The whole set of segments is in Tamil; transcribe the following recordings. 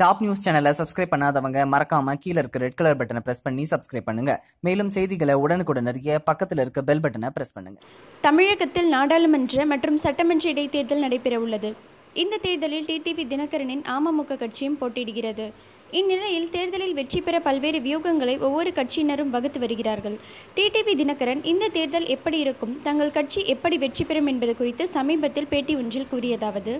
டாப் நியூஸ் சேனலை சப்ஸ்கிரைப் பண்ணாதவங்க மறக்காம கீழே இருக்க ரெட் கலர் பட்டனை பிரஸ் பண்ணி சப்ஸ்கிரைப் பண்ணுங்க. மேலும் செய்திகளை உடனுக்குடன் அறிய பக்கத்தில் இருக்க பெல் பட்டனை பிரஸ் பண்ணுங்க. தமிழகத்தில் நாடாளுமன்ற மற்றும் சட்டமன்ற இடைத்தேர்தல் நடைபெறவுள்ளது. இந்த தேர்தலில் டிடிவி தினகரனின் அமமுக கட்சியும் போட்டியிடுகிறது. இந்நிலையில் தேர்தலில் வெற்றி பெற பல்வேறு வியூகங்களை ஒவ்வொரு கட்சியினரும் வகுத்து வருகிறார்கள். டிடிவி தினகரன் இந்த தேர்தல் எப்படி இருக்கும்? தங்கள் கட்சி எப்படி வெற்றி பெறும் என்பது குறித்து சமீபத்தில் பேட்டி ஒன்றில் கூறியதாவது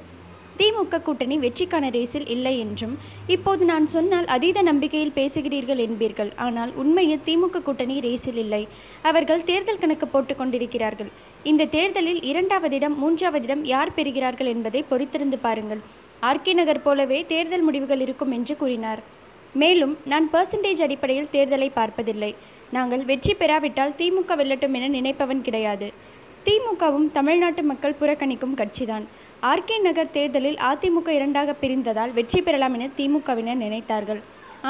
திமுக கூட்டணி வெற்றிக்கான ரேஸில் இல்லை என்றும் இப்போது நான் சொன்னால் அதீத நம்பிக்கையில் பேசுகிறீர்கள் என்பீர்கள். ஆனால் உண்மையில் திமுக கூட்டணி ரேஸில் இல்லை. அவர்கள் தேர்தல் கணக்கு போட்டுக் கொண்டிருக்கிறார்கள். இந்த தேர்தலில் இரண்டாவது இடம் மூன்றாவது இடம் யார் பெறுகிறார்கள் என்பதை பொறுத்திருந்து பாருங்கள். ஆர்கே நகர் போலவே தேர்தல் முடிவுகள் இருக்கும் என்று கூறினார். மேலும் நான் பர்சன்டேஜ் அடிப்படையில் தேர்தலை பார்ப்பதில்லை. நாங்கள் வெற்றி பெறாவிட்டால் திமுக வெல்லட்டும் என நினைப்பவன் கிடையாது. திமுகவும் தமிழ்நாட்டு மக்கள் புறக்கணிக்கும் கட்சிதான். ஆர்கே நகர் தேர்தலில் அதிமுக இரண்டாக பிரிந்ததால் வெற்றி பெறலாம் என திமுகவினர் நினைத்தார்கள்.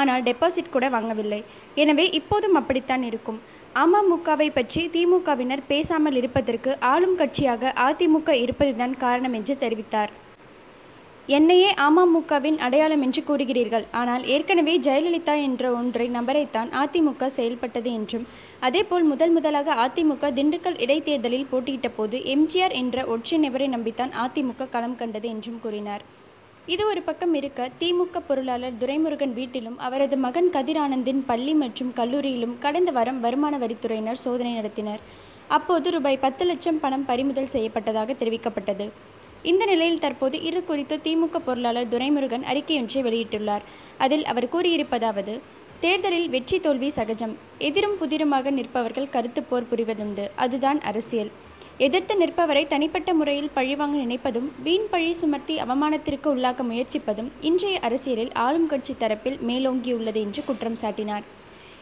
ஆனால் டெபாசிட் கூட வாங்கவில்லை. எனவே இப்போதும் அப்படித்தான் இருக்கும். அமமுகவை பற்றி திமுகவினர் பேசாமல் இருப்பதற்கு ஆளும் கட்சியாக அதிமுக இருப்பதுதான் காரணம் என்று தெரிவித்தார். என்னையே அமமுகவின் அடையாளம் என்று கூறுகிறீர்கள். ஆனால் ஏற்கனவே ஜெயலலிதா என்ற ஒன்றை நபரைத்தான் அதிமுக செயல்பட்டது என்றும் அதேபோல் முதல் முதலாக அதிமுக திண்டுக்கல் இடைத்தேர்தலில் போட்டியிட்ட போது எம்ஜிஆர் என்ற ஒற்றை நபரை நம்பித்தான் அதிமுக களம் கண்டது என்றும் கூறினார். இது ஒரு பக்கம் இருக்க திமுக பொருளாளர் துரைமுருகன் வீட்டிலும் அவரது மகன் கதிர் ஆனந்தின் பள்ளி மற்றும் கல்லூரியிலும் கடந்த வாரம் வருமான வரித்துறையினர் சோதனை நடத்தினர். அப்போது ரூபாய் பத்து லட்சம் பணம் பறிமுதல் செய்யப்பட்டதாக தெரிவிக்கப்பட்டது. இந்த நிலையில் தற்போது இது குறித்து திமுக பொருளாளர் துரைமுருகன் அறிக்கையொன்றை வெளியிட்டுள்ளார். அதில் அவர் கூறியிருப்பதாவது தேர்தலில் வெற்றி தோல்வி சகஜம். எதிரும் புதிருமாக நிற்பவர்கள் கருத்து போர் புரிவதுண்டு. அதுதான் அரசியல். எதிர்த்து நிற்பவரை தனிப்பட்ட முறையில் பழிவாங்க நினைப்பதும் வீண் பழி சுமர்த்தி அவமானத்திற்கு உள்ளாக்க முயற்சிப்பதும் இன்றைய அரசியலில் ஆளும் கட்சி தரப்பில் மேலோங்கியுள்ளது என்று குற்றம் சாட்டினார்.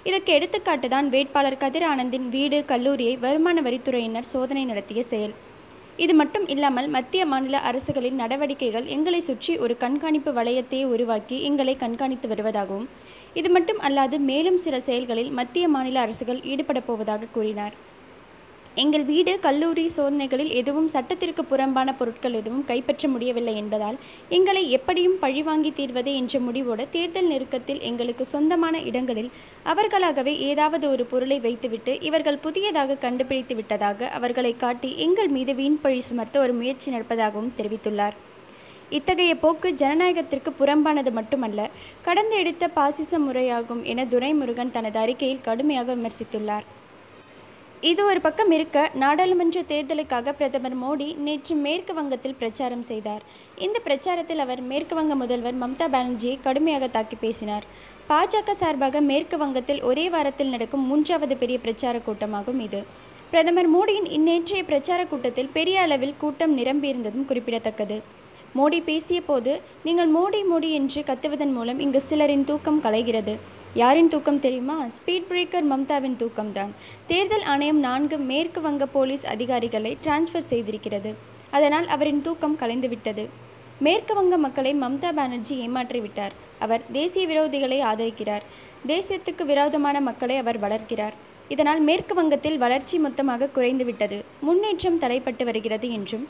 இதற்கு எடுத்துக்காட்டுதான் வேட்பாளர் கதிர் ஆனந்தின் வீடு கல்லூரியை வருமான வரித்துறையினர் சோதனை நடத்திய செயல். இது மட்டும் இல்லாமல் மத்திய மாநில அரசுகளின் நடவடிக்கைகள் எங்களை சுற்றி ஒரு கண்காணிப்பு வளையத்தையே உருவாக்கி எங்களை கண்காணித்து வருவதாகவும் இது மட்டும் அல்லாது மேலும் சில செயல்களில் மத்திய மாநில அரசுகள் ஈடுபடப் போவதாக கூறினார். எங்கள் வீடு கல்லூரி சோதனைகளில் எதுவும் சட்டத்திற்கு புறம்பான பொருட்கள் எதுவும் கைப்பற்ற முடியவில்லை என்பதால் எங்களை எப்படியும் பழிவாங்கி தீர்வது என்ற முடிவோடு தேர்தல் நெருக்கத்தில் எங்களுக்கு சொந்தமான இடங்களில் அவர்களாகவே ஏதாவது ஒரு பொருளை வைத்துவிட்டு இவர்கள் புதியதாக கண்டுபிடித்து விட்டதாக அவர்களை காட்டி எங்கள் மீது வீண் பழி சுமர்த்த ஒரு முயற்சி நடப்பதாகவும் தெரிவித்துள்ளார். இத்தகைய போக்கு ஜனநாயகத்திற்கு புறம்பானது மட்டுமல்ல கடந்து எடுத்த பாசிச முறையாகும் என துரைமுருகன் தனது அறிக்கையில் கடுமையாக விமர்சித்துள்ளார். இது ஒரு பக்கம் இருக்க நாடாளுமன்ற தேர்தலுக்காக பிரதமர் மோடி நேற்று மேற்கு வங்கத்தில் பிரச்சாரம் செய்தார். இந்த பிரச்சாரத்தில் அவர் மேற்கு வங்க முதல்வர் மம்தா பானர்ஜியை கடுமையாக தாக்கி பேசினார். பாஜக சார்பாக மேற்கு வங்கத்தில் ஒரே வாரத்தில் நடக்கும் மூன்றாவது பெரிய பிரச்சார கூட்டமாகும் இது. பிரதமர் மோடியின் இந்நேற்றைய பிரச்சார கூட்டத்தில் பெரிய அளவில் கூட்டம் நிரம்பியிருந்ததும் குறிப்பிடத்தக்கது. மோடி பேசிய போது நீங்கள் மோடி மோடி என்று கத்துவதன் மூலம் இங்கு சிலரின் தூக்கம் கலைகிறது. யாரின் தூக்கம் தெரியுமா? ஸ்பீட் பிரேக்கர் மம்தாவின் தூக்கம்தான். தேர்தல் ஆணையம் நான்கு மேற்கு வங்க போலீஸ் அதிகாரிகளை டிரான்ஸ்ஃபர் செய்திருக்கிறது. அதனால் அவரின் தூக்கம் கலைந்துவிட்டது. மேற்கு வங்க மக்களை மம்தா பானர்ஜி ஏமாற்றிவிட்டார். அவர் தேசிய விரோதிகளை ஆதரிக்கிறார். தேசியத்துக்கு விரோதமான மக்களை அவர் வளர்க்கிறார். இதனால் மேற்கு வங்கத்தில் வளர்ச்சி மொத்தமாக குறைந்துவிட்டது. முன்னேற்றம் தடைப்பட்டு வருகிறது என்றும்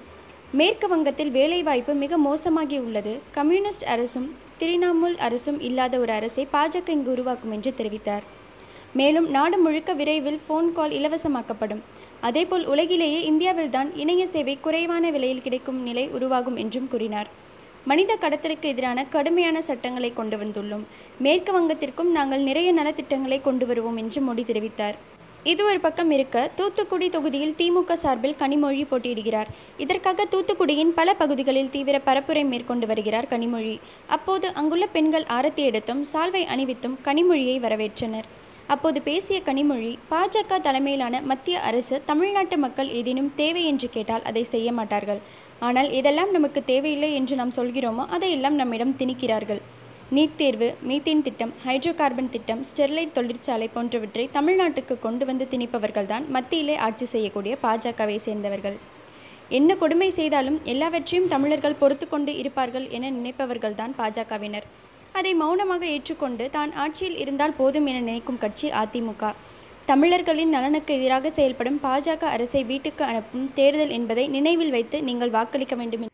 மேற்கு வங்கத்தில் வேலைவாய்ப்பு மிக மோசமாகி உள்ளது கம்யூனிஸ்ட் அரசும் திரிணாமுல் அரசும் இல்லாத ஒரு அரசை பாஜக இங்கு உருவாக்கும் என்று தெரிவித்தார். மேலும் நாடு முழுக்க விரைவில் ஃபோன் கால் இலவசமாக்கப்படும். அதேபோல் உலகிலேயே இந்தியாவில்தான் இணைய சேவை குறைவான விலையில் கிடைக்கும் நிலை உருவாகும் என்றும் கூறினார். மனித கடத்தலுக்கு எதிரான கடுமையான சட்டங்களை கொண்டு வந்துள்ளோம். மேற்கு வங்கத்திற்கும் நாங்கள் நிறைய நலத்திட்டங்களை கொண்டு வருவோம் என்று மோடி தெரிவித்தார். இது ஒரு பக்கம் இருக்க தூத்துக்குடி தொகுதியில் திமுக சார்பில் கனிமொழி போட்டியிடுகிறார். இதற்காக தூத்துக்குடியின் பல பகுதிகளில் தீவிர பரப்புரை மேற்கொண்டு வருகிறார் கனிமொழி. அப்போது அங்குள்ள பெண்கள் ஆரத்தி எடுத்தும் சால்வை அணிவித்தும் கனிமொழியை வரவேற்றனர். அப்போது பேசிய கனிமொழி பாஜக தலைமையிலான மத்திய அரசு தமிழ்நாட்டு மக்கள் ஏதேனும் தேவை என்று கேட்டால் அதை செய்ய மாட்டார்கள். ஆனால் எதெல்லாம் நமக்கு தேவையில்லை என்று நாம் சொல்கிறோமோ அதையெல்லாம் நம்மிடம் திணிக்கிறார்கள். நீட் தேர்வு மீத்தேன் திட்டம் ஹைட்ரோ கார்பன் திட்டம் ஸ்டெர்லைட் தொழிற்சாலை போன்றவற்றை தமிழ்நாட்டுக்கு கொண்டு வந்து திணிப்பவர்கள்தான் மத்தியிலே ஆட்சி செய்யக்கூடிய பாஜகவை சேர்ந்தவர்கள். என்ன கொடுமை செய்தாலும் எல்லாவற்றையும் தமிழர்கள் பொறுத்து கொண்டு இருப்பார்கள் என நினைப்பவர்கள்தான் பாஜகவினர். அதை மௌனமாக ஏற்றுக்கொண்டு தான் ஆட்சியில் இருந்தால் போதும் என நினைக்கும் கட்சி அதிமுக. தமிழர்களின் நலனுக்கு எதிராக செயல்படும் பாஜக அரசை வீட்டுக்கு அனுப்பும் தேர்தல் என்பதை நினைவில் வைத்து நீங்கள் வாக்களிக்க வேண்டும்